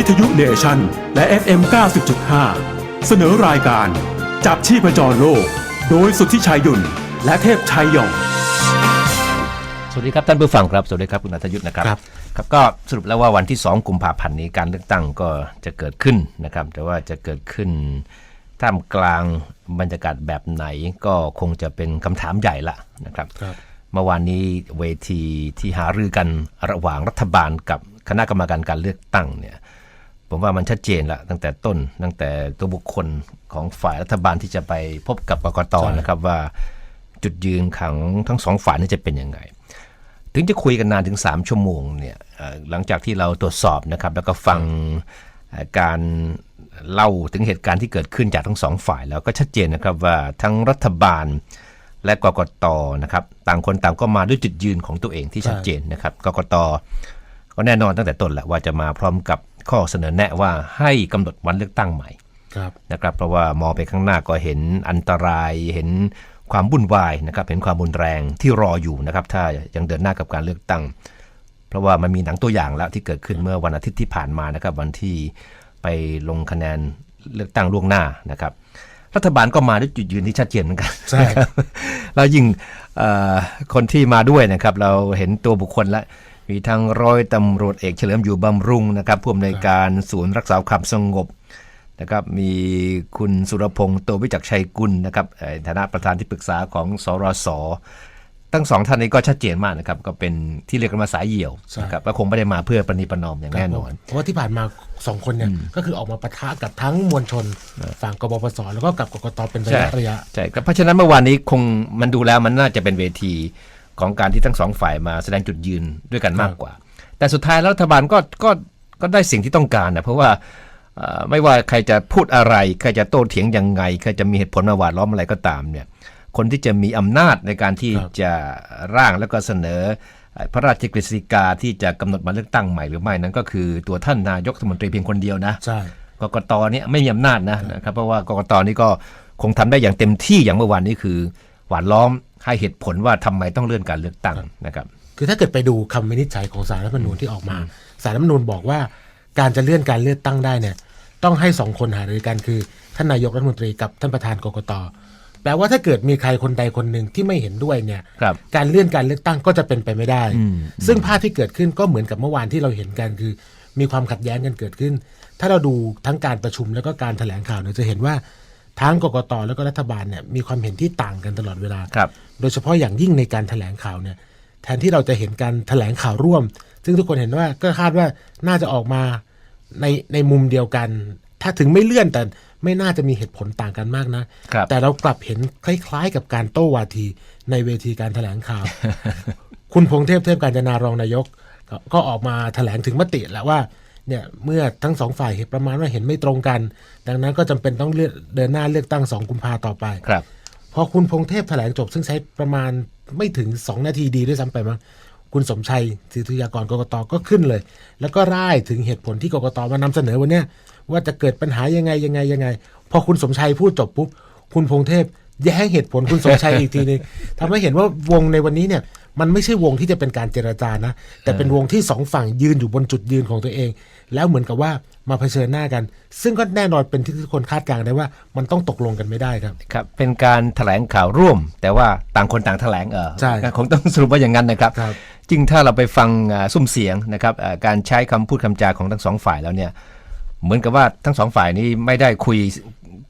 วิทยุเนชันและ FM 90.5 เสนอรายการ จับชีพจรโลก โดยสุทธิชัยหยุ่น และเทพชัยหย่อง สวัสดีครับท่านผู้ฟังครับ สวัสดีครับคุณอัธยุทธ์นะครับ ครับครับก็สรุปแล้วว่าวันที่ 2 กุมภาพันธ์นี้การเลือกตั้งก็จะเกิดขึ้นนะครับ แต่ว่าจะเกิดขึ้นท่ามกลางบรรยากาศแบบไหนก็คงจะเป็นคำถามใหญ่ละนะครับ ครับ เมื่อวานนี้เวทีที่หารือกันระหว่างรัฐบาลกับคณะกรรมการการเลือกตั้งเนี่ย ผมว่ามันชัดเจนละตั้งแต่ต้นตั้งแต่ตัวบุคคลของฝ่ายรัฐบาลที่จะไปพบกับกกตใช่นะครับว่าจุดยืนของทั้งสองฝ่ายนี่จะเป็นยังไง ถึงจะคุยกันนานถึง 3 ชั่วโมงเนี่ยเอ่อหลังจากที่เราตรวจสอบนะครับ แล้วก็ฟังเอ่อการเล่าถึงเหตุการณ์ที่เกิดขึ้นจากทั้งสองฝ่าย แล้วก็ชัดเจนนะครับว่าทั้งรัฐบาลและกกตนะครับ ต่างคนต่างก็มาด้วยจุดยืนของตัวเองที่ชัดเจนนะครับกกตก็แน่นอนตั้งแต่ต้นแหละว่าจะมาพร้อมกับ ข้อเสนอแนะว่าให้กำหนดวันเลือกตั้งใหม่ครับนะครับ เพราะว่ามองไปข้างหน้าก็เห็นอันตรายเห็นความวุ่นวายนะครับ เห็นความรุนแรงที่รออยู่นะครับ ถ้ายังเดินหน้ากับการเลือกตั้ง เพราะว่ามันมีหนังตัวอย่างแล้วที่เกิดขึ้นเมื่อวันอาทิตย์ที่ผ่านมานะครับ วันที่ไปลงคะแนนเลือกตั้งล่วงหน้านะครับ รัฐบาลก็มาด้วยจุดยืนที่ชัดเจนเหมือนกันใช่นะครับแล้วยิ่งเอ่อคนที่มาด้วยนะครับ เราเห็นตัวบุคคลแล้ว มีทั้งร้อยตำรวจเอกเฉลิมอยู่บำรุงนะครับผู้อำนวยการศูนย์รักษาความสงบนะครับมีคุณสุรพงศ์โตวิจักรชัยกุลนะครับเอ่อในฐานะประธานที่ปรึกษาของสรสทั้งสองท่านนี้ก็ชัดเจนมากนะครับ ก็เป็นที่เรียกกันมาสายเหี่ยวใช่นะครับก็คงไม่ได้มาเพื่อประนีประนอมอย่างแน่นอน เพราะว่าที่ผ่านมาสองคนเนี่ยก็คือออกมาปะทะกับทั้งมวลชนฝั่งกบพศแล้วก็กับกกตเป็นระใช่ยะระยะใช่ครับเพราะฉะนั้นเมื่อวานนี้คงมันดูแล้วมันน่าจะเป็นเวที ของการที่ทั้งสองฝ่ายมาแสดงจุดยืนด้วยกันมากกว่า แต่สุดท้ายแล้วรัฐบาลก็ก็ก็ได้สิ่งที่ต้องการนะเพราะว่าเอ่อไม่ว่าใครจะพูดอะไร ใครจะโต้เถียงยังไง ใครจะมีเหตุผลมาหวาดล้อมอะไรก็ตามเนี่ยคนที่จะมีอำนาจในการที่ครับจะร่างแล้วก็เสนอ พระราชกฤษฎีกาที่จะกำหนดมาเลือกตั้งใหม่หรือไม่นั้นก็คือตัวท่านนายกรัฐมนตรีเพียงคนเดียวนะใช่กกตเนี่ยไม่มีอำนาจนะนะครับเพราะว่ากกตนี่ก็คงทำได้อย่างเต็มที่อย่างเมื่อวานนี้คือ หวานล้อม ให้เหตุผลว่าทำไมต้องเลื่อนการเลือกตั้งนะครับ คือถ้าเกิดไปดูคำวินิจฉัยของสารรัฐธรรมนูญที่ออกมา สารรัฐธรรมนูญบอกว่าการจะเลื่อนการเลือกตั้งได้เนี่ย ต้องให้สองคนหารือกันคือท่านนายกรัฐมนตรีกับท่านประธานกกตแปลว่าถ้าเกิดมีใครคนใดคนหนึ่งที่ไม่เห็นด้วยเนี่ยครับการเลื่อนการเลือกตั้งก็จะเป็นไปไม่ได้อืมซึ่งภาพที่เกิดขึ้นก็เหมือนกับเมื่อวานที่เราเห็นกันคือ มีความขัดแย้งกันเกิดขึ้น ถ้าเราดูทั้งการประชุมแล้วก็การแถลงข่าวเนี่ยจะเห็นว่า ทั้งกกตแล้วก็รัฐบาลเนี่ยมีความเห็นที่ต่างกันตลอดเวลา ครับ โดยเฉพาะอย่างยิ่งในการแถลงข่าวเนี่ยแทนที่เราจะเห็นการแถลงข่าวร่วม ซึ่งทุกคนเห็นว่าก็คาดว่าน่าจะออกมาในในมุมเดียวกัน ถ้าถึงไม่เลื่อนแต่ไม่น่าจะมีเหตุผลต่างกันมากนะ ครับ แต่เรากลับเห็นคล้าย ๆ กับการโต้วาทีในเวทีการแถลงข่าว คุณพงษ์เทพเทพการจนารองนายก ก็ก็ออกมาแถลงถึงมติแล้วว่า เนี่ยเมื่อทั้งสองฝ่ายเห็นประมาณว่าเห็นไม่ตรงกัน ดังนั้นก็จำเป็นต้องเลือกเดินหน้าเลือกตั้งสองกุมภาต่อไปครับพอคุณพงเทพแถลงจบซึ่งใช้ประมาณไม่ถึง2นาทีดีด้วยซ้ำไปมั้งคุณสมชัยศิริยากรกกตก็ขึ้นเลย แล้วก็ร่ายถึงเหตุผลที่กกตมานำเสนอวันเนี้ยว่าจะเกิดปัญหายังไงยังไงยังไง พอคุณสมชัยพูดจบปุ๊บคุณพงเทพแย้งเหตุผลคุณสมชัยอีกทีนึงทำให้เห็นว่าวงในวันนี้เนี่ย มันไม่ใช่วงที่จะเป็นการเจรจานะ แต่เป็นวงที่สองฝั่งยืนอยู่บนจุดยืนของตัวเอง แล้วเหมือนกับว่ามาเผชิญหน้ากัน ซึ่งก็แน่นอนเป็นที่ทุกคนคาดการณ์ได้ว่ามันต้องตกลงกันไม่ได้ครับครับ เป็นการแถลงข่าวร่วม แต่ว่าต่างคนต่างแถลงเออใช่คงต้องสรุปว่าอย่างนั้นนะครับครับจริงถ้าเราไปฟังอ่าซุ้มเสียงนะครับอ่าการใช้คำพูดคำจาของทั้งสองฝ่ายแล้วเนี่ยเหมือนกับว่าทั้งสองฝ่ายนี้ไม่ได้คุย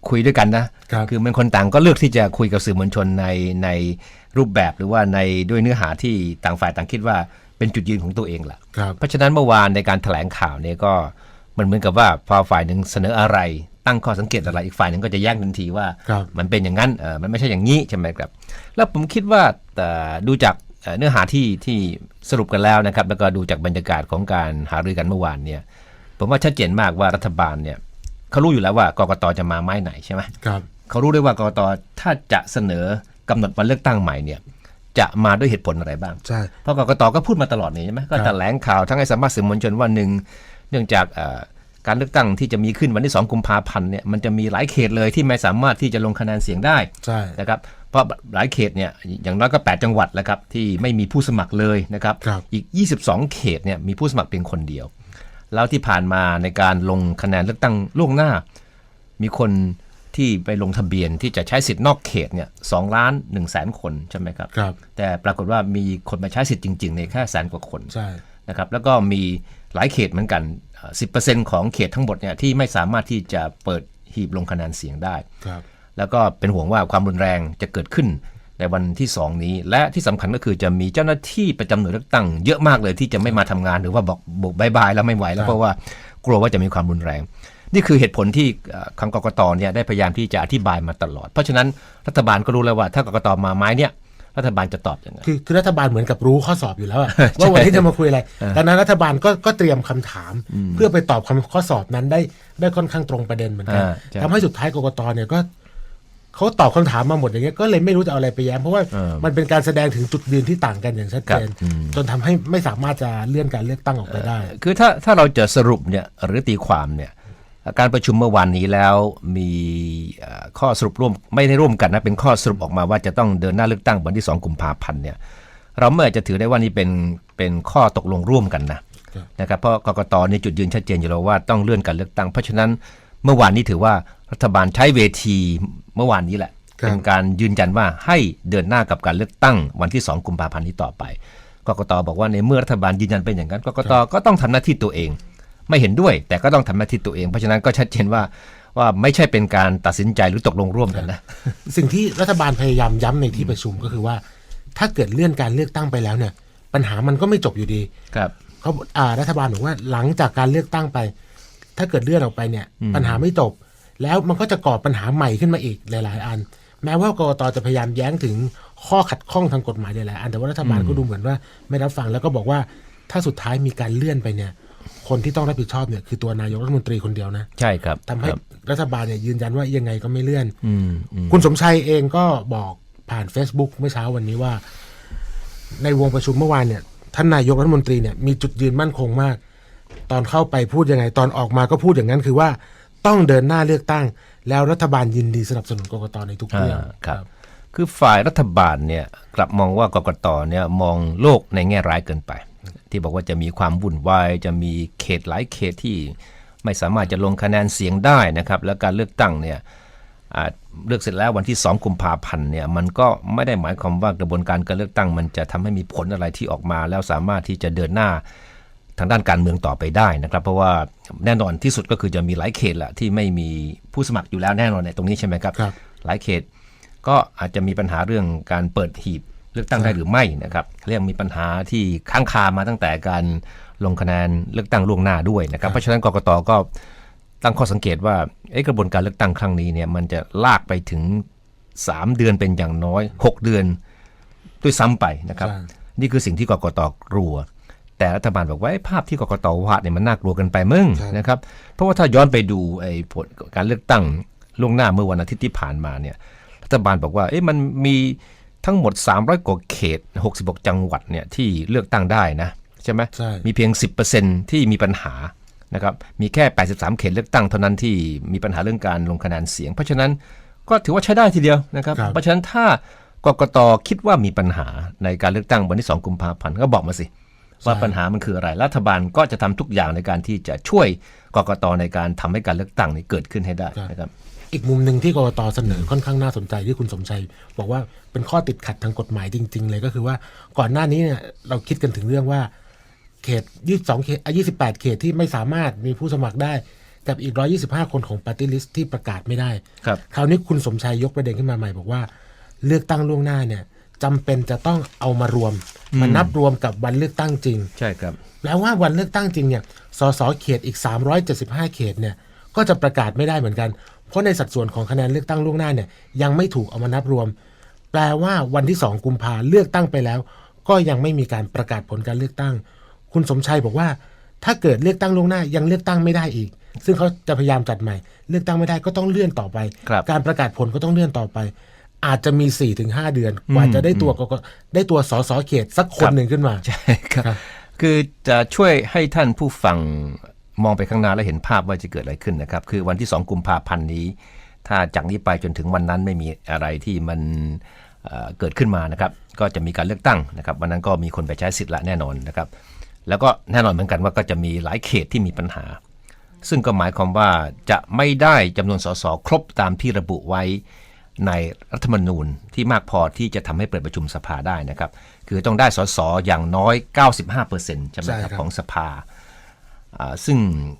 คุยด้วยกันนะครับอมันคนต่างก็เลือกที่จะคุยกับสื่อมวลชนในในรูปแบบหรือว่าในด้วยเนื้อหาที่ต่างฝ่ายต่างคิดว่า เป็นจุดยืนของตัวเองแหละครับเพราะฉะนั้นเมื่อวานในการแถลงข่าวเนี่ยก็มันเหมือนกับว่าพอฝ่ายหนึ่งเสนออะไร ตั้งข้อสังเกตอะไรอีกฝ่ายหนึ่งก็จะแย้งทันทีว่าครับมันเป็นอย่างนั้นเออมันไม่ใช่อย่างนี้ใช่ไหมครับ แล้วผมคิดว่าแต่ดูจากเอ่อเนื้อหาที่ที่สรุปกันแล้วนะครับ แล้วก็ดูจากบรรยากาศของการหารือกันเมื่อวานเนี่ยผมว่าชัดเจนมากว่ารัฐบาลเนี่ยเขารู้อยู่แล้วว่ากกตจะมาไม้ไหนใช่ไหมครับเขารู้ด้วยว่ากกตถ้าจะเสนอกำหนดวันเลือกตั้งใหม่เนี่ย จะมาด้วยเหตุผลอะไรบ้าง ใช่ เพราะกกตก็พูดมาตลอดนี่ใช่ไหมก็ครับแถลงข่าวทั้งให้สัมภาษณ์สื่อมวลชนว่าหนึ่งเนื่องจากเอ่อการเลือกตั้งที่จะมีขึ้นวันที่ 2 กุมภาพันธ์เนี่ยมันจะมีหลายเขตเลยที่ไม่สามารถที่จะลงคะแนนเสียงได้ใช่นะครับเพราะหลายเขตเนี่ยอย่างน้อยก็ 8 จังหวัดแล้วครับที่ไม่มีผู้สมัครเลยนะครับครับอีก 22 เขตเนี่ยมีผู้สมัครเพียงคนเดียว แล้วที่ผ่านมาในการลงคะแนนเลือกตั้งล่วงหน้า มีคน ที่ไปลงทะเบียนที่จะใช้สิทธิ์นอกเขตเนี่ยสองล้านหนึ่งแสนคนใช่ไหมครับ ครับ แต่ปรากฏว่ามีคนมาใช้สิทธิ์จริงๆในยแค่แสนกว่าคนใช่ นะครับแล้วก็มีหลายเขตเหมือนกันเอ่อ10%ของเขตทั้งหมดเนี่ยที่ไม่สามารถที่จะเปิดหีบลงคะแนนเสียงได้ ครับ แล้วก็เป็นห่วงว่าความรุนแรงจะเกิดขึ้นในวันที่ 2 นี้ และที่สำคัญก็คือจะมีเจ้าหน้าที่ประจำหน่วยเลือกตั้งเยอะมากเลยที่จะไม่มาทำงานหรือว่าบอกบอกบายบายแล้วไม่ไหวแล้วเพราะว่ากลัวว่าจะมีความรุนแรง นี่คือเหตุผลที่เอ่อทางกกตเนี่ยได้พยายามที่จะอธิบายมาตลอด เพราะฉะนั้นรัฐบาลก็รู้แล้วว่า ถ้ากกตมาไม้เนี่ยรัฐบาลจะตอบยังไงคือคือรัฐบาลเหมือนกับรู้ข้อสอบอยู่แล้วอะว่าวันที่จะมาคุยอะไรดังนั้นรัฐบาลก็ก็เตรียมคำถาม เพื่อไปตอบคำข้อสอบนั้นได้ได้ค่อนข้างตรงประเด็นเหมือนกันอ่าใช่ทำให้สุดท้ายกกตเนี่ยก็เขาตอบคำถามมาหมดอย่างเงี้ยก็เลยไม่รู้จะเอาอะไรไปแย้มเพราะว่าเออมันเป็นการแสดงถึงจุดยืนที่ต่างกันอย่างชัดเจนครับอืมจนทำให้ไม่สามารถจะเลื่อนการเลือกตั้งออกไปได้ คือถ้าถ้าเราจะสรุปเนี่ยหรือตีความเนี่ย การประชุมเมื่อวานนี้แล้วมีเอ่อข้อสรุปร่วมไม่ได้ร่วมกันนะเป็นข้อสรุปออกมาว่าจะต้องเดินหน้าเลือกตั้งวันที่ 2 กุมภาพันธ์เนี่ยเราไม่อาจจะถือได้ว่านี่เป็นเป็นข้อตกลงร่วมกันนะครับนะครับเพราะกกตในจุดยืนชัดเจนอยู่แล้วว่าต้องเลื่อนการเลือกตั้ง เพราะฉะนั้นเมื่อวานนี้ถือว่ารัฐบาลใช้เวทีเมื่อวานนี้แหละครับเป็นการยืนยันว่าให้เดินหน้ากับการเลือกตั้งวันที่ 2 กุมภาพันธ์นี้ต่อไปกกตบอกว่าในเมื่อรัฐบาลยืนยันเป็นอย่างนั้นกกตก็ต้องทำหน้าที่ตัวเอง ไม่เห็นด้วย แต่ก็ต้องทำหน้าที่ตัวเอง เพราะฉะนั้นก็ชัดเจนว่าว่าไม่ใช่เป็นการตัดสินใจหรือตกลงร่วมกันนะ สิ่งที่รัฐบาลพยายามย้ำในที่ประชุมก็คือว่า ถ้าเกิดเลื่อนการเลือกตั้งไปแล้วเนี่ย ปัญหามันก็ไม่จบอยู่ดี ครับ เขาอ่ารัฐบาลบอกว่าหลังจากการเลือกตั้งไป ถ้าเกิดเลื่อนออกไปเนี่ย ปัญหาไม่จบแล้วมันก็จะก่อปัญหาใหม่ขึ้นมาอีกหลาย ๆ อัน แม้ว่ากรกตจะพยายามแย้งถึงข้อขัดข้องทางกฎหมายหลายๆอันแต่ว่ารัฐบาลก็ดูเหมือนว่าไม่รับฟังแล้วก็บอกว่าถ้าสุดท้ายมีการเลื่อนไปเนี่ย คนที่ต้องรับผิดชอบเนี่ยคือตัวนายกรัฐมนตรีคนเดียวนะใช่ครับทำให้ครับรัฐบาลเนี่ยยืนยันว่ายังไงก็ไม่เลื่อนอืมอืมคุณสมชัยเองก็บอกผ่าน Facebook เมื่อเช้าวันนี้ว่า ในวงประชุมเมื่อวานเนี่ย ท่านนายกรัฐมนตรีเนี่ยมีจุดยืนมั่นคงมาก ตอนเข้าไปพูดยังไง ตอนออกมาก็พูดอย่างนั้นคือว่าต้องเดินหน้าเลือกตั้ง แล้วรัฐบาลยินดีสนับสนุนกกตในทุกเรื่องอ่าครับ คือฝ่ายรัฐบาลเนี่ยกลับมองว่ากกตเนี่ยมองโลกในแง่ร้ายเกินไป ที่บอกว่าจะมีความวุ่นวายจะมีเขตหลายเขตที่ไม่สามารถจะลงคะแนนเสียงได้นะครับแล้วการเลือกตั้งเนี่ยอ่าเลือกเสร็จแล้ววันที่ 2 กุมภาพันธ์เนี่ยมันก็ไม่ได้หมายความว่ากระบวนการการเลือกตั้ง มันจะทำให้มีผลอะไรที่ออกมา แล้วสามารถที่จะเดินหน้าทางด้านการเมืองต่อไปได้นะครับ เพราะว่าแน่นอนที่สุดก็คือจะมีหลายเขตแหละที่ไม่มีผู้สมัครอยู่แล้วแน่นอนในตรงนี้ใช่ไหมครับครับหลายเขตก็อาจจะมีปัญหาเรื่องการเปิดหีบ เลือกตั้งได้หรือไม่นะครับเรื่องมีปัญหาที่ค้างคามาตั้งแต่การลงคะแนนเลือกตั้งล่วงหน้าด้วยนะครับเพราะฉะนั้นกกตก็ตั้งข้อสังเกตว่าเอ๊ะกระบวนการเลือกตั้งครั้งนี้เนี่ยมันจะลากไปถึง 3 เดือนเป็นอย่างน้อย 6 เดือนด้วยซ้ำไปนะครับใช่นี่คือสิ่งที่กกตกลัว แต่รัฐบาลบอกว่าไอ้ภาพที่กกตวาดเนี่ยมันน่ากลัวเกันไปมึงใช่นะครับเพราะว่าถ้าย้อนไปดูไอ้ผลการเลือกตั้งล่วงหน้าเมื่อวันอาทิตย์ที่ผ่านมาเนี่ยรัฐบาลบอกว่าเอ๊ะมันมี ทั้งหมด 300 กว่าเขต 66 จังหวัดเนี่ยที่เลือกตั้งได้นะใช่ไหมใช่มีเพียง 10%ที่มีปัญหานะครับมีแค่ 83 เขตเลือกตั้งเท่านั้นที่มีปัญหาเรื่องการลงคะแนนเสียง เพราะฉะนั้นก็ถือว่าใช้ได้ทีเดียวนะครับครับเพราะฉะนั้นถ้ากกตคิดว่ามีปัญหาในการเลือกตั้งวันที่ 2 กุมภาพันธ์ก็บอกมาสิ ว่าปัญหามันคืออะไร รัฐบาลก็จะทำทุกอย่างในการที่จะช่วยกกตในการทำให้การเลือกตั้งนี้เกิดขึ้นให้ได้นะครับ อีกมุมหนึ่งที่กรกตเสนอค่อนข้างน่าสนใจที่คุณสมชัย บอกว่าเป็นข้อติดขัดทางกฎหมายจริง ๆ เลยก็คือว่าก่อนหน้านี้เนี่ยเราคิดกันถึงเรื่องว่า เขต22เขตอะ28เขตที่ไม่สามารถมีผู้สมัครได้กับอีก125คนของปาร์ตี้ลิสต์ที่ประกาศไม่ได้ครับคราวนี้คุณสมชัยยกประเด็นขึ้นมาใหม่บอกว่า เลือกตั้งล่วงหน้าเนี่ยจำเป็นจะต้องเอามารวมมานับรวมกับวันเลือกตั้งจริง ใช่ครับแปลว่าวันเลือกตั้งจริงเนี่ยสสเขตอีก 375 เขตเนี่ยก็จะประกาศไม่ได้เหมือนกัน เพราะในสัดส่วนของคะแนนเลือกตั้งล่วงหน้าเนี่ยยังไม่ถูกเอามานับรวม แปลว่าวันที่ 2 กุมภาเลือกตั้งไปแล้ว ก็ยังไม่มีการประกาศผลการเลือกตั้ง คุณสมชัยบอกว่า ถ้าเกิดเลือกตั้งล่วงหน้ายังเลือกตั้งไม่ได้อีก ซึ่งเขาจะพยายามจัดใหม่ เลือกตั้งไม่ได้ก็ต้องเลื่อนต่อไป ครับ การประกาศผลก็ต้องเลื่อนต่อไป อาจจะมี 4-5 เดือน กว่าจะได้ตัวกกได้ตัวสสเขตสักคนหนึ่งขึ้นมา ใช่ครับครับคือจะช่วยให้ท่านผู้ฟัง มองไปข้างหน้าและเห็นภาพว่าจะเกิดอะไรขึ้นนะครับ คือวันที่ 2 กุมภาพันธ์นี้ ถ้าจากนี้ไปจนถึงวันนั้นไม่มีอะไรที่มันเอ่อเกิดขึ้นมานะครับ ก็จะมีการเลือกตั้งนะครับ วันนั้นก็มีคนไปใช้สิทธิ์ละแน่นอนนะครับ แล้วก็แน่นอนเหมือนกันว่าก็จะมีหลายเขตที่มีปัญหา ซึ่งก็หมายความว่าจะไม่ได้จำนวนสสครบตามที่ระบุไว้ในรัฐธรรมนูญที่มากพอที่จะทำให้เปิดประชุมสภาได้นะครับ คือต้องได้สสอย่างน้อย 95%ใช่ไหมใช่คครัรับบของสภาอ่า ซึ่ง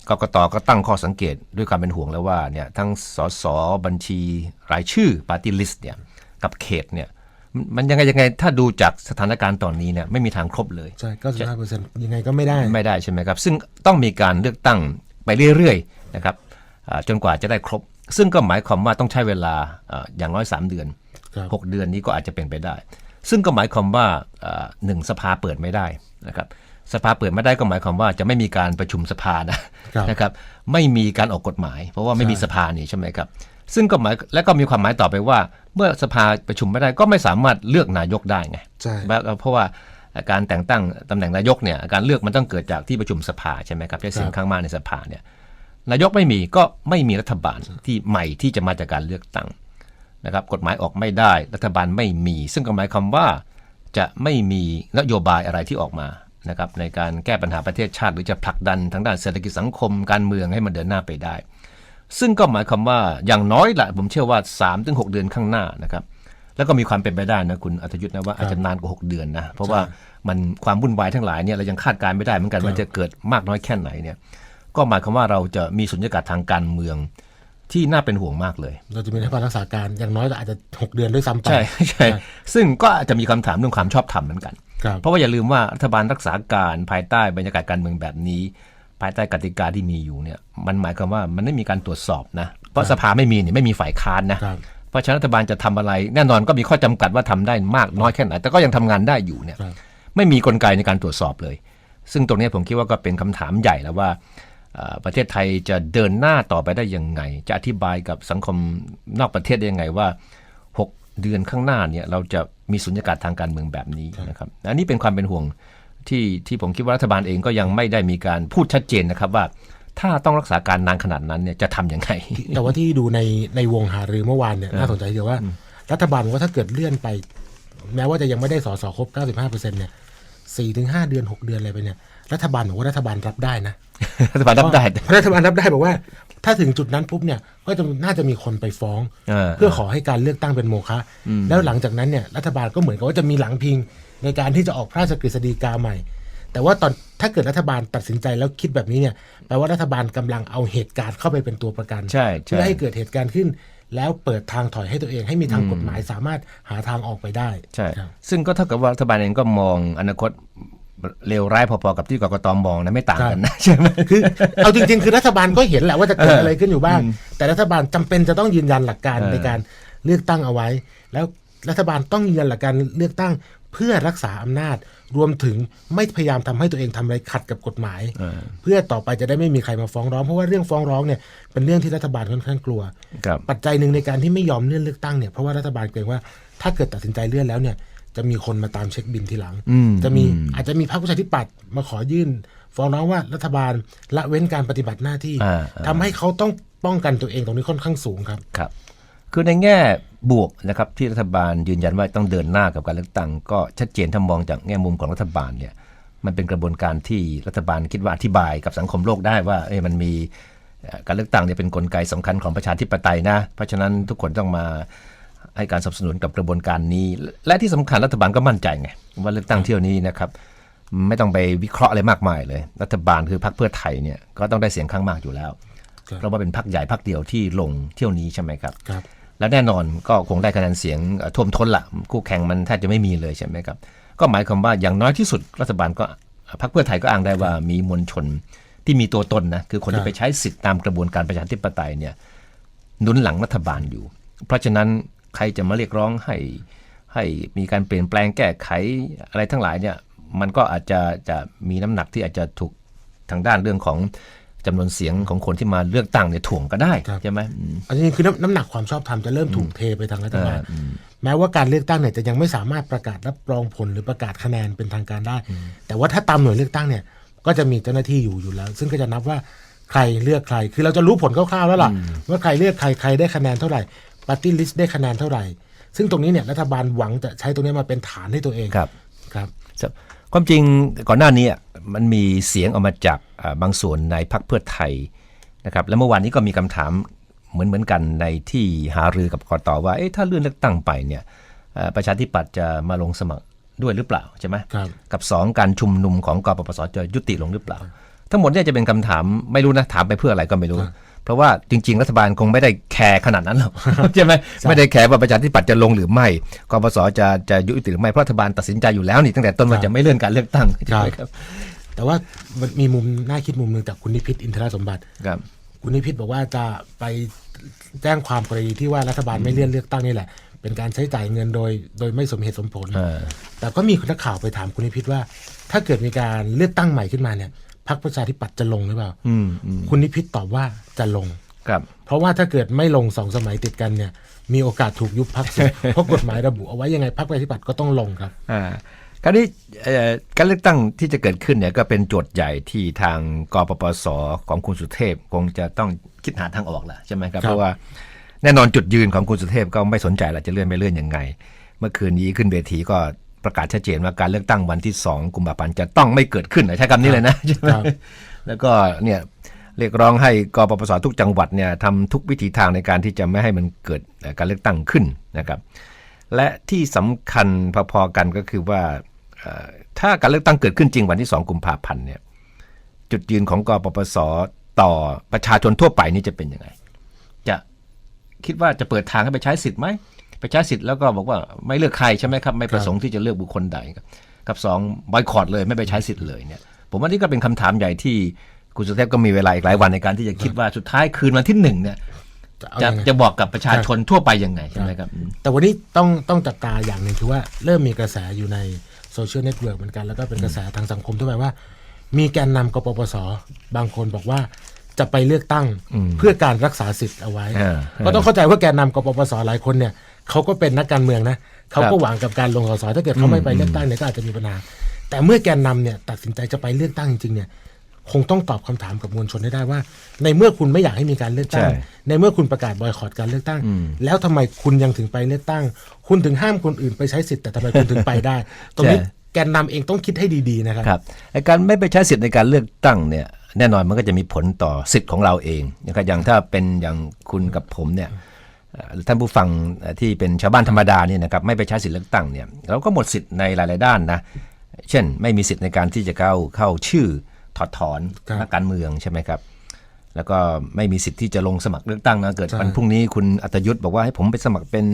กกตก็ตั้งข้อสังเกตด้วยความเป็นห่วงแล้วว่าเนี่ยทั้งสสบัญชีรายชื่อ Party List เนี่ยกับเขตเนี่ยมันมันยังไงยังไงถ้าดูจากสถานการณ์ตอนนี้เนี่ยไม่มีทางครบเลย ใช่เก้าสิบห้าเปอร์เซ็นต์ยังไงก็ไม่ได้ ไม่ได้ใช่ไหมครับ ซึ่งต้องมีการเลือกตั้งไปเรื่อยๆนะครับอ่าจนกว่าจะได้ครบ ซึ่งก็หมายความว่าต้องใช้เวลาอ่าอย่างน้อย 3 เดือนครับ6เดือนนี้ก็อาจจะเป็นไปได้ ซึ่งก็หมายความว่าอ่าหนึ่งสภาเปิดไม่ได้นะครับ สภาเปิดไม่ได้ก็หมายความว่าจะไม่มีการประชุมสภานะครับนะครับ ไม่มีการออกกฎหมาย เพราะว่าไม่มีสภานี่ใช่ไหมครับ ซึ่งก็หมายและก็มีความหมายต่อไปว่า เมื่อสภาประชุมไม่ได้ก็ไม่สามารถเลือกนายกได้ไงใช่เพราะว่าการแต่งตั้งตำแหน่งนายกเนี่ยการเลือกมันต้องเกิดจากที่ประชุมสภาใช่ไหมครับใช้เสียงข้างมากในสภาเนี่ยนายกไม่มีก็ไม่มีรัฐบาลที่ใหม่ที่จะมาจากการเลือกตั้งนะครับกฎหมายออกไม่ได้รัฐบาลไม่มี ซึ่งก็หมายความว่าจะไม่มีนโยบายอะไรที่ออกมา นะครับในการแก้ปัญหาประเทศชาติ หรือจะผลักดันทางด้านเศรษฐกิจสังคมการเมืองให้มันเดินหน้าไปได้ ซึ่งก็หมายความว่าอย่างน้อยละผมเชื่อว่า 3-6 เดือนข้างหน้านะครับแล้วก็มีความเป็นไปได้นะคุณอัธยุทธ์นะว่าอาจจะนานกว่า 6 เดือนนะเพราะว่ามันความวุ่นวายทั้งหลายเนี่ยเรายังคาดการณ์ไม่ได้เหมือนกันว่าจะเกิดมากน้อยแค่ไหนเนี่ยก็หมายความว่าเราจะมีสุญญากาศทางการเมืองที่น่าเป็นห่วงมากเลย เราจะมีรัฐบาลรักษาการอย่างน้อยก็อาจจะหกเดือนด้วยซ้ำไปใช่ใช่ซึ่งก็อาจจะมีคำถามเรื่องความชอบธรรมเหมือนกันครับ เพราะว่าอย่าลืมว่ารัฐบาลรักษาการภายใต้บรรยากาศการเมืองแบบนี้ ภายใต้กติกาที่มีอยู่เนี่ยมันหมายความว่ามันไม่มีการตรวจสอบนะ เพราะสภาไม่มีเนี่ยไม่มีฝ่ายค้านนะครับเพราะฉะนั้นรัฐบาลจะทำอะไร แน่นอนก็มีข้อจำกัดว่าทำได้มากน้อยแค่ไหน แต่ก็ยังทำงานได้อยู่เนี่ยครับไม่มีกลไกในการตรวจสอบเลย ซึ่งตรงนี้ผมคิดว่าก็เป็นคำถามใหญ่แล้วว่าเอ่อประเทศไทยจะเดินหน้าต่อไปได้ยังไง จะอธิบายกับสังคมนอกประเทศได้ยังไงว่า 6 เดือนข้างหน้าเนี่ยเราจะ มีสุญญากาศทางการเมืองแบบนี้นะครับอันนี้เป็นความเป็นห่วงที่ที่ผมคิดว่ารัฐบาลเองก็ยังไม่ได้มีการพูดชัดเจนนะครับว่าถ้าต้องรักษาการนานขนาดนั้นเนี่ยจะทำยังไง แต่ว่าที่ดูในในวงหารือเมื่อวานเนี่ยน่าสนใจคือว่า รัฐบาลบอกว่าถ้าเกิดเลื่อนไป แม้ว่าจะยังไม่ได้สอสอครบ 95เปอร์เซ็นต์เนี่ยสี่ถึงห้าเดือนหกเดือนอะไรไปเนี่ยรัฐบาลบอกว่ารัฐบาลรับได้นะรัฐบาลรับได้รัฐบาลรับได้บอกว่า ถ้าถึงจุดนั้นปุ๊บเนี่ยก็จะน่าจะมีคนไปฟ้องเออเพื่อขอให้การเลือกตั้งเป็นโมฆะแล้วหลังจากนั้นเนี่ยรัฐบาลก็เหมือนกับว่าจะมีหลังพิง ในการที่จะออกพระราชกฤษฎีกาใหม่ แต่ว่าตอนถ้าเกิดรัฐบาลตัดสินใจแล้วคิดแบบนี้เนี่ยแปลว่ารัฐบาลกำลังเอาเหตุการณ์เข้าไปเป็นตัวประกันใช่ใช่เพื่อให้เกิดเหตุการณ์ขึ้นแล้วเปิดทางถอยให้ตัวเองให้มีทางกฎหมายสามารถหาทางออกไปได้ ใช่ครับซึ่งก็เท่ากับว่ารัฐบาลเองก็มองอนาคต เลวร้ายพอๆกับที่กกตมองนะไม่ต่างกันนะใช่ไหมคือเอาจริงๆ คือรัฐบาลก็เห็นแหละว่าจะเกิดอะไรขึ้นอยู่บ้าง แต่รัฐบาลจำเป็นจะต้องยืนยันหลักการเออในการเลือกตั้งเอาไว้ แล้วรัฐบาลต้องยืนยันหลักการเลือกตั้งเพื่อรักษาอำนาจรวมถึงไม่พยายามทำให้ตัวเองทำอะไรขัดกับกฎหมายเออเพื่อต่อไปจะได้ไม่มีใครมาฟ้องร้อง เพราะว่าเรื่องฟ้องร้องเนี่ยเป็นเรื่องที่รัฐบาลค่อนข้างกลัวครับปัจจัยหนึ่งในการที่ไม่ยอมเลื่อนเลือกตั้งเนี่ยเพราะว่ารัฐบาลเกรงว่าถ้าเกิดตัดสินใจเลื่อนแล้วเนี่ย จะมีคนมาตามเช็คบินทีหลังอืมจะมีอืมอาจจะมีพรรคประชาธิปัตย์มาขอยื่น ฟ้องร้องว่ารัฐบาลละเว้นการปฏิบัติหน้าที่อ่าอ่าทำให้เขาต้องป้องกันตัวเองตรงนี้ค่อนข้างสูงครับครับ คือในแง่บวกนะครับที่รัฐบาลยืนยันว่าต้องเดินหน้ากับการเลือกตั้ง ก็ชัดเจนถ้ามองจากแง่มุมของรัฐบาลเนี่ยมันเป็นกระบวนการที่รัฐบาลคิดว่าอธิบายกับสังคมโลกได้ว่าเอ้ยมันมีเอ่อการเลือกตั้งเนี่ยเป็นนกลไกสำคัญของประชาธิปไตยนะ เพราะฉะนั้นทุกคนต้องมา ให้การสนับสนุนกับกระบวนการนี้ และที่สำคัญรัฐบาลก็มั่นใจไงว่าเลือกตั้งเที่ยวนี้นะครับไม่ต้องไปวิเคราะห์อะไรมากมายเลย รัฐบาลคือพรรคเพื่อไทยเนี่ยก็ต้องได้เสียงข้างมากอยู่แล้วครับเพราะว่าเป็นพรรคใหญ่พรรคเดียวที่ลงเที่ยวนี้ใช่ไหมครับครับและแน่นอนก็คงได้คะแนนเสียงเอ่อท่วมท้นละคู่แข่งมันแทบจะไม่มีเลยใช่ไหมครับ ก็หมายความว่าอย่างน้อยที่สุดรัฐบาลก็พรรคเพื่อไทยก็อ้างได้ว่ามีมวลชนที่มีตัวตนนะคือคนครัที่บไปใช้สิทธิตามกระบวนการประชาธิปไตยเนี่ยหนุนหลังรัฐบาลอยู่ เพราะฉะนั้น ใครจะมาเรียกร้องให้ให้มีการเปลี่ยนแปลงแก้ไขอะไรทั้งหลายเนี่ยมันก็อาจจะจะมีน้ำหนักที่อาจจะถูกทางด้านเรื่องของจำนวนเสียงของคนที่มาเลือกตั้งเนี่ยถ่วงก็ได้ครับใช่ไหมอืมอันนี้คือน้ำน้ำหนักความชอบธรรมจะเริ่มถูกเทไปทางรัฐบาลเอออืมแม้ว่าการเลือกตั้งเนี่ยจะยังไม่สามารถประกาศรับรองผลหรือประกาศคะแนนเป็นทางการได้ แต่ว่าถ้าตามหน่วยเลือกตั้งเนี่ยก็จะมีเจ้าหน้าที่อยู่อยู่แล้ว ซึ่งก็จะนับว่าใครเลือกใคร คือเราจะรู้ผลคร่าวๆแล้วล่ะว่าใครเลือกใครใครได้คะแนนเท่าไหร่ ปาร์ตี้ลิสต์ได้คะแนนเท่าไหร่ ซึ่งตรงนี้เนี่ยรัฐบาลหวังจะใช้ตรงนี้มาเป็นฐานให้ตัวเองครับครับครับความจริงก่อนหน้านี้มันมีเสียงออกมาจากอ่าบางส่วนในพรรคเพื่อไทยนะครับและเมื่อวานนี้ก็มีคำถามเหมือนเหมือนกันในที่หารือกับกตว่าเอ๊ะถ้าเลื่อนเลือกตั้งไปเนี่ยเอ่อประชาธิปัตย์จะมาลงสมัครด้วยหรือเปล่าใช่ไหมครับกับสองการชุมนุมของกปปสจะยุติลงหรือเปล่า ทั้งหมดเนี่ยจะเป็นคำถามไม่รู้นะถามไปเพื่ออะไรก็ไม่รู้ เพราะว่าจริง ๆ รัฐบาลคงไม่ได้แคร์ขนาดนั้นหรอกใช่ไหมไม่ได้แคร์ว่าประชาธิปัตย์จะลงหรือไม่กปปสจะจะยุติหรือไม่เพราะรัฐบาลตัดสินใจอยู่แล้วนี่ตั้งแต่ต้นว่าจะไม่เลื่อนการเลือกตั้งใช่ไหมครับแต่ว่ามันมีมุมน่าคิดมุมหนึ่งจากคุณนิพิษอินทรสมบัติครับคุณนิพิษบอกว่าจะไปแจ้งความกรณีที่ว่ารัฐบาลไม่เลื่อนเลือกตั้งนี่แหละ เป็นการใช้จ่ายเงินโดย โดยไม่สมเหตุสมผลเออแต่ก็มีนักข่าวไปถามคุณนิพิษว่า ถ้าเกิดมีการเลือกตั้งใหม่ขึ้นมาเนี่ย พรรคประชาธิปัตย์จะลงหรือเปล่า อืมอืมคุณนิพิษตอบว่าจะลง ครับ เพราะว่าถ้าเกิดไม่ลงสองสมัยติดกันเนี่ย มีโอกาสถูกยุบพักเพราะกฎหมายระบุเอาไว้ยังไงพรรคประชาธิปัตย์ก็ต้องลงครับ อ่าคราวนี้เอ่อการเลือกตั้งที่จะเกิดขึ้นเนี่ยก็เป็นโจทย์ใหญ่ที่ทางกปปสของคุณสุเทพคงจะต้องคิดหาทางออกแหละใช่ไหมครับ ครับ เพราะว่าแน่นอนจุดยืนของคุณสุเทพก็ไม่สนใจละจะเลื่อนไม่เลื่อนยังไง เมื่อคืนนี้ขึ้นเวทีก็ ประกาศชัดเจนว่าการเลือกตั้งวันที่2กุมภาพันธ์จะต้องไม่เกิดขึ้นใช้คำนี้เลยนะใช่ไหมครับแล้วก็เนี่ยเรียกร้องให้กปปสทุกจังหวัดเนี่ยทำทุกวิถีทางในการที่จะไม่ให้มันเกิดเอ่อการเลือกตั้งขึ้นนะครับ และที่สำคัญพอๆกันก็คือว่าเอ่อถ้าการเลือกตั้งเกิดขึ้นจริงวันที่ 2 กุมภาพันธ์เนี่ยจุดยืนของกปปสต่อประชาชนทั่วไปนี่จะเป็นยังไง จะคิดว่าจะเปิดทางให้ไปใช้สิทธิ์ไหม ไปใช้สิทธิ์แล้วก็บอกว่าไม่เลือกใครใช่ไหมครับ ไม่ประสงค์ที่จะเลือกบุคคลใดครับกับสองบอยคอรดเลยไม่ไปใช้สิทธิ์เลยเนี่ย ผมว่านี่ก็เป็นคำถามใหญ่ที่คุณสุเทพก็มีเวลาอีกหลายวันในการที่จะคิดว่าสุดท้ายคืนวันที่หนึ่งเนี่ยจะเอาจะยังไงจะบอกกับประชาชนทั่วไปยังไงใช่ไหมครับอืมแต่วันนี้ต้องต้องจับตาอย่างหนึ่งคือว่าเริ่มมีกระแสอยู่ในโซเชียลเน็ตเวิร์กเหมือนกัน แล้วก็เป็นกระแสทางสังคมทั่วไปว่า มีแกนนำกปปส บางคนบอกว่าจะไปเลือกตั้งเพื่อการรักษาสิทธิ์เอาไว้อ่าก็ต้องเข้าใจว่าแกนนำกปปสหลายคนเนี่ย เขาก็เป็นนักการเมืองนะเขาก็หวังกับการลงสสถ้าเกิดเขาไม่ไปเลือกตั้งเนี่ยก็อาจจะมีปัญหาแต่เมื่อแกนนำเนี่ยตัดสินใจจะไปเลือกตั้งจริงๆเนี่ยคงต้องตอบคำถามกับมวลชนให้ได้ว่า ในเมื่อคุณไม่อยากให้มีการเลือกตั้งใช่ในเมื่อคุณประกาศบอยคอรดการเลือกตั้ง แล้วทำไมคุณยังถึงไปเลือกตั้ง คุณถึงห้ามคนอื่นไปใช้สิทธิ์แต่ทำไมคุณถึงไปได้ ตรงนี้ใช่แกนนำเองต้องคิดให้ดีๆนะครับครับไอ้การไม่ไปใช้สิทธิ์ในการเลือกตั้งเนี่ยแน่นอนมันก็จะมีผลต่อสิทธิ์ของเราเองนะครับอย่างถ้าเป็นอย่างคุณกับผมเนี่ย เอ่อท่านผู้ฟังเอ่อที่เป็นชาวบ้านธรรมดาเนี่ยนะครับไม่ไปใช้สิทธิ์เลือกตั้งเนี่ยเราก็หมดสิทธิ์ในหลาย ๆ ด้านนะเช่นไม่มีสิทธิ์ในการที่จะเข้าเข้าชื่อถอดถอนครับนักการเมืองใช่ไหมครับ แล้วก็ไม่มีสิทธิ์ที่จะลงสมัครเลือกตั้งนะเกิดใช่วันพรุ่งนี้คุณอัตยุทธ์บอกว่าให้ผมไปสมัครเป็น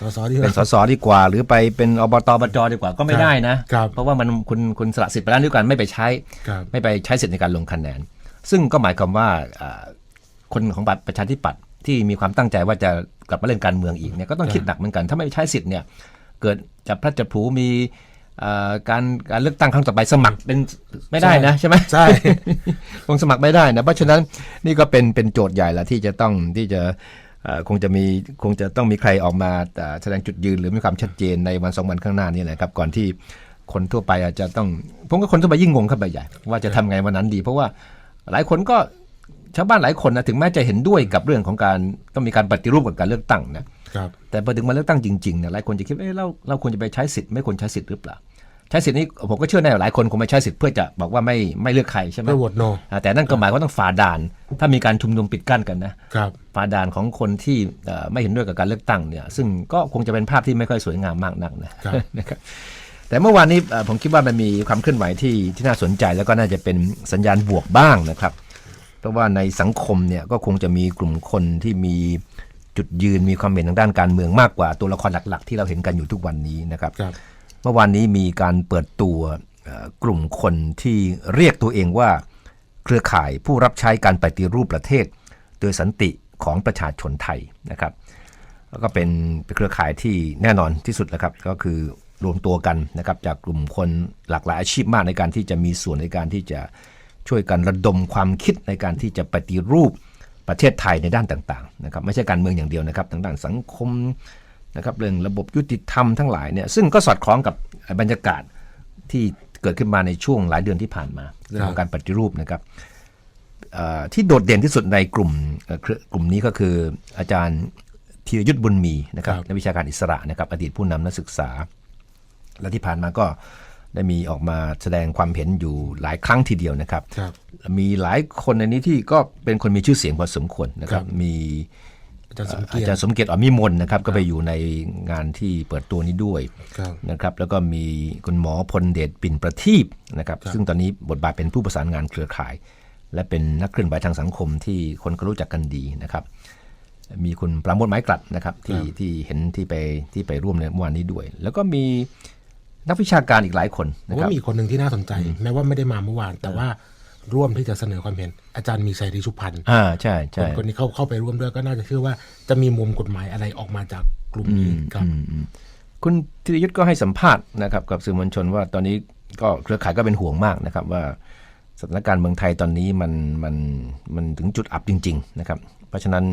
สสที่เป็นสสดีกว่า หรือไปเป็นอบตบจดีกว่าก็ไม่ได้นะครับเพราะว่ามันคุณคุณสละสิทธิ์ไปแล้วด้วยกันไม่ไปใช้ครับไม่ไปใช้สิทธิ์ในการลงคะแนน ซึ่งก็หมายความว่าอ่าคนของบัตรประชาธิปัตย์ ที่มีความตั้งใจว่าจะกลับมาเล่นการเมืองอีกเนี่ยก็ต้องคิดหนักเหมือนกัน ถ้าไม่ใช้สิทธิ์เนี่ยเกิดจับพลัดจับผลูมีอ่าการการเลือกตั้งครั้งต่อไปสมัครเป็นไม่ได้นะใช่ไหมใช่คงสมัครไม่ได้นะเพราะฉะนั้นนี่ก็เป็นเป็นโจทย์ใหญ่ละที่จะต้องที่จะเอ่อคงจะมีคงจะต้องมีใครออกมาเอ่อแสดงจุดยืนหรือมีความชัดเจนในวันสองวันข้างหน้านี่แหละครับก่อนที่คนทั่วไปอาจจะต้องผมก็คนทั่วไปยิ่งงงเข้าไปใหญ่ ว่าจะทำไงวันนั้นดี เพราะว่าหลายคนก็ ชาวบ้านหลายคนนะถึงแม้จะเห็นด้วยกับเรื่องของการต้องมีการปฏิรูปกับการเลือกตั้งนะครับแต่พอถึงมาเลือกตั้งจริงๆเนี่ยหลายคนจะคิดว่าเอ๊ะเราเราควรจะไปใช้สิทธิ์ไม่ควรใช้สิทธิ์หรือเปล่าใช้สิทธิ์นี้ผมก็เชื่อแน่หลายคนคงไม่ใช้สิทธิ์เพื่อจะบอกว่าไม่ไม่เลือกใครใช่ไหมเพื่อโหวตโนอ่าแต่นั่นก็หมายว่าต้องฝ่าด่าน ถ้ามีการชุมนุมปิดกั้นกันนะครับฝ่าด่านของคนที่เอ่อไม่เห็นด้วยกับการเลือกตั้งเนี่ยซึ่งก็คงจะเป็นภาพที่ไม่ค่อยสวยงามมากนักนะครับนะครับแต่เมื่อวานนี้เอ่อผมคิดว่ามันมีความเคลื่อนไหวที่ที่น่าสนใจแล้วก็น่าจะเป็นสัญญาณบวกบ้างนะครับ เพราะว่าในสังคมเนี่ยก็คงจะมีกลุ่มคนที่มีจุดยืนมีความเห็นทางด้านการเมืองมากกว่าตัวละครหลัก ๆ ที่เราเห็นกันอยู่ทุกวันนี้นะครับครับเมื่อวานนี้มีการเปิดตัวเอ่อกลุ่มคนที่เรียกตัวเองว่า เครือข่ายผู้รับใช้การปฏิรูปประเทศ โดยสันติของประชาชนไทยนะครับแล้วก็เป็นเป็นเครือข่ายที่แน่นอนที่สุดแล้วครับ ก็คือรวมตัวกันนะครับจากกลุ่มคนหลากหลายอาชีพมากในการที่จะมีส่วนในการที่จะ ช่วยกันระดมความคิดในการที่จะปฏิรูปประเทศไทยในด้านต่างๆนะครับไม่ใช่การเมืองอย่างเดียวนะครับทางด้านสังคมนะครับเรื่องระบบยุติธรรมทั้งหลายเนี่ยซึ่งก็สอดคล้องกับบรรยากาศที่เกิดขึ้นมาในช่วงหลายเดือนที่ผ่านมาเรื่องของการปฏิรูปนะครับเอ่อที่โดดเด่นที่สุดในกลุ่มเอ่อเครือกลุ่มนี้ก็คืออาจารย์ธีรยุทธบุญมีนะครับครับนักวิชาการอิสระนะครับอดีตผู้นำนักศึกษา และที่ผ่านมาก็ ได้มีออกมาแสดงความเห็นอยู่หลายครั้งทีเดียวนะครับครับมีหลายคนในนี้ที่ก็เป็นคนมีชื่อเสียงพอสมควรนะครับครับมีอาจารย์สมอาเกียรจารติย์สมเกียรติอมิมลนะครับก็ไปอยู่ในงานที่เปิดตัวนี้ด้วยครับนะครับแล้วก็มีคุณหมอพลเดชปิ่นประทีปนะครับซึ่งตอนนี้บทบาทเป็นผู้ประสานงานเครือข่าย และเป็นนักเคลื่อนไหวทางสังคมที่คนก็รู้จักกันดีนะครับ มีคุณปราโมทไม้กลัดนะครับที่ที่เห็นที่ไปที่ไปร่วมในเมื่อวานนี้ด้วย แล้วก็มี นักวิชาการอีกหลายคนผมนะคว่ารับมีอีกคนหนึ่งที่น่าสนใจ แม้ว่าไม่ได้มาเมื่อวาน แต่ว่าร่วมที่จะเสนอความเห็น อาจารย์มีชัยริชุพันธ์อ่าใช่คใช่นคนนี้เข้าเข้าไปร่วมด้วยก็น่าจะเชื่อว่าจะมีมุมกฎหมายอะไรออกมาจากกลุ่มนี้ครับคุณธีรยุทธ์ก็ให้สัมภาษณ์นะครับกับสื่อมวลชนว่าตอนนี้ก็เครือข่ายก็เป็นห่วงมากนะครับ ว่าสถานการณ์เมืองไทยตอนนี้มันมันมันถึงจุดอับจริง ๆ นะครับ เพราะฉะนั้น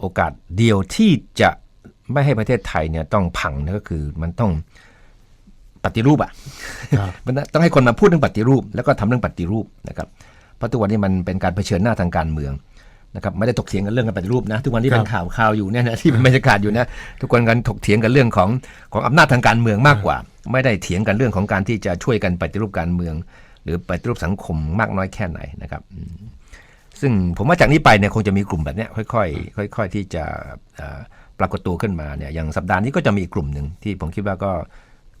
โอกาสเดียวที่จะไม่ให้ประเทศไทยเนี่ยต้องพังเนี่ยก็คือมันต้อง ปฏิรูปอะครับมันต้องให้คนมาพูดเรื่องปฏิรูป แล้วก็ทำเรื่องปฏิรูปนะครับเพราะทุกวันนี้มันเป็นการเผชิญหน้าทางการเมืองนะครับไม่ได้ถกเถียงกันเรื่องการปฏิรูปนะทุกวันที่เป็นข่าวข่าวอยู่เนี่ยนะที่เป็นบรรยากาศอยู่นะทุกคนกันถกเถียงกันเรื่องของของอำนาจทางการเมืองมากกว่า ไม่ได้เถียงกันเรื่องของการที่จะช่วยกันปฏิรูปการเมือง หรือปฏิรูปสังคมมากน้อยแค่ไหนนะครับอืมซึ่งผมว่าจากนี้ไปเนี่ยคงจะมีกลุ่มแบบเนี้ยค่อยๆค่อย ๆที่จะเอ่อปรากฏตัวขึ้นมาเนี่ยอย่างสัปดาห์นี้ก็จะมีอีกกลุ่มหนึ่งที่ผมคิดว่าก็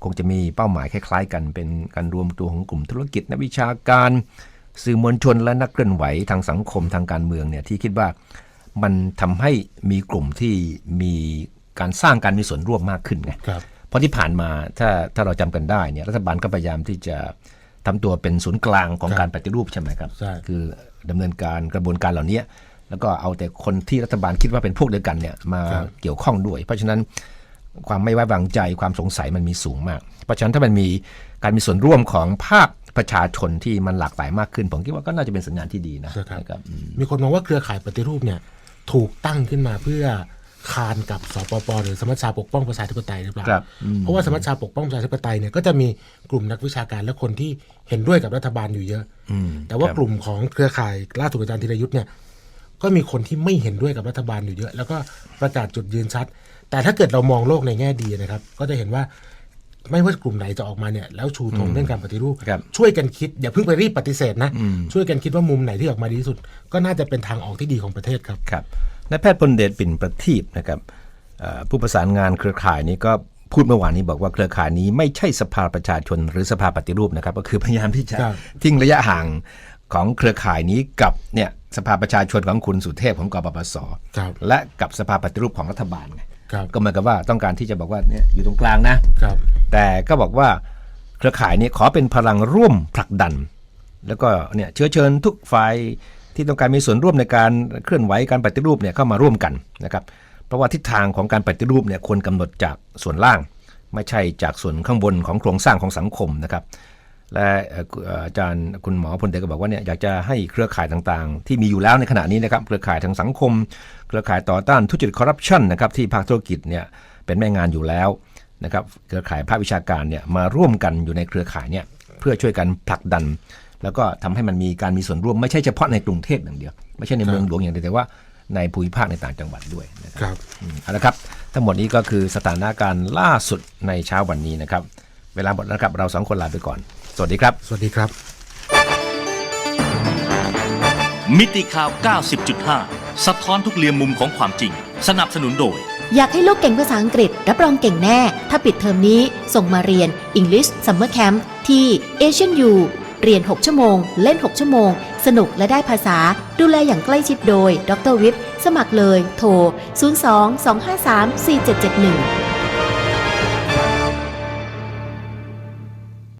คงจะมีเป้าหมายคล้ายๆกัน เป็นการรวมตัวของกลุ่มธุรกิจนักวิชาการ สื่อมวลชนและนักเคลื่อนไหวทางสังคมทางการเมืองเนี่ยที่คิดว่ามันทำให้มีกลุ่มที่มีการสร้างการมีส่วนร่วมมากขึ้นไงครับเพราะที่ผ่านมาถ้าถ้าเราจำกันได้เนี่ยรัฐบาลก็พยายามที่จะทำตัวเป็นศูนย์กลางของครับการปฏิรูปใช่ไหมครับใช่คือดำเนินการกระบวนการเหล่านี้แล้วก็เอาแต่คนที่รัฐบาลคิดว่าเป็นพวกเดียวกันเนี่ยมาครับเกี่ยวข้องด้วย เพราะฉะนั้น ความไม่ไว้วางใจความสงสัยมันมีสูงมาก เพราะฉะนั้นถ้ามันมีการมีส่วนร่วมของภาคประชาชนที่มันหลากหลายมากขึ้น ผมคิดว่าก็น่าจะเป็นสัญญาณที่ดีนะใช่ครับนะครับอืมมีคนมองว่าเครือข่ายปฏิรูปเนี่ยถูกตั้งขึ้นมาเพื่อคานกับสปปหรือสมัชชาปกป้องประชาธิปไตยหรือเปล่าครับอืมเพราะว่าสมัชชาปกป้องประชาธิปไตยเนี่ยก็จะมีกลุ่มนักวิชาการและคนที่เห็นด้วยกับรัฐบาลอยู่เยอะอืมแต่ว่าครับกลุ่มของเครือข่ายล่าสุดอาจารย์ธีรยุทธ์เนี่ยก็มีคนที่ไม่เห็นด้วยกับรัฐบาลอยู่เยอะ แล้วก็ประกาศจุดยืนชัด แต่ถ้าเกิดเรามองโลกในแง่ดีนะครับ ก็จะเห็นว่าไม่ว่ากลุ่มไหนจะออกมาเนี่ยแล้วชูธงเรื่องการปฏิรูป ครับช่วยกันคิดอย่าเพิ่งไปรีบปฏิเสธนะช่วยกันคิดว่ามุมไหนที่ออกมาดีที่สุด ก็น่าจะเป็นทางออกที่ดีของประเทศครับ ครับนายแพทย์พลเดชปิ่นประทีปนะครับเอ่อผู้ประสานงานเครือข่ายนี้ก็พูดเมื่อวานนี้บอกว่าเครือข่ายนี้ไม่ใช่สภาประชาชนหรือสภาปฏิรูปนะครับ ก็คือพยายามที่จะครับ ทิ้งระยะห่างของเครือข่ายนี้กับเนี่ยสภาประชาชนของคุณสุเทพของกปปส ครับ และกับสภาปฏิรูปของรัฐบาลไงครับ ก็เหมือนกับว่าต้องการที่จะบอกว่าเนี่ยอยู่ตรงกลางนะครับแต่ก็บอกว่าเครือข่ายนี้ขอเป็นพลังร่วมผลักดัน แล้วก็เนี่ยเชื้อเชิญทุกฝ่ายที่ต้องการมีส่วนร่วมในการเคลื่อนไหวการปฏิรูปเนี่ยเข้ามาร่วมกันนะครับเพราะว่าทิศทางของการปฏิรูปเนี่ยควรกำหนดจากส่วนล่าง ไม่ใช่จากส่วนข้างบนของโครงสร้างของสังคมนะครับ และเอ่อเอ่ออาจารย์คุณหมอพลเดชก็บอกว่าเนี่ยอยากจะให้เครือข่ายต่างๆ ที่มีอยู่แล้วในขณะนี้นะครับเครือข่ายทางสังคม เครือข่ายต่อต้านทุจริตคอร์รัปชันนะครับที่ภาคธุรกิจเนี่ยเป็นแม่งานอยู่แล้วนะครับเครือข่ายภาควิชาการเนี่ยมาร่วมกันอยู่ในเครือข่ายเนี่ยเพื่อช่วยกันผลักดัน แล้วก็ทำให้มันมีการมีส่วนร่วมไม่ใช่เฉพาะในกรุงเทพอย่างเดียว ไม่ใช่ในเมืองหลวงอย่างเดียวแต่ว่าในภูมิภาคในต่างจังหวัดด้วยนะครับครับอืมเอาละครับ ทั้งหมดนี้ก็คือสถานการณ์ล่าสุดในเช้าวันนี้นะครับ เวลาหมดแล้วครับ เราสองคนลาไปก่อน สวัสดีครับ สวัสดีครับ มิติข่าว 90.5 สะท้อนทุกเรียมมุมของความจริง สนับสนุนโดย อยากให้ลูกเก่งภาษาอังกฤษ รับรองเก่งแน่ ถ้าปิดเทอมนี้ ส่งมาเรียน English Summer Camp ที่ Asian U เรียน 6 ชั่วโมง เล่น 6 ชั่วโมง สนุกและได้ภาษา ดูแลอย่างใกล้ชิดโดย ดรวิทย์สมัครเลย โทร 02 253 4771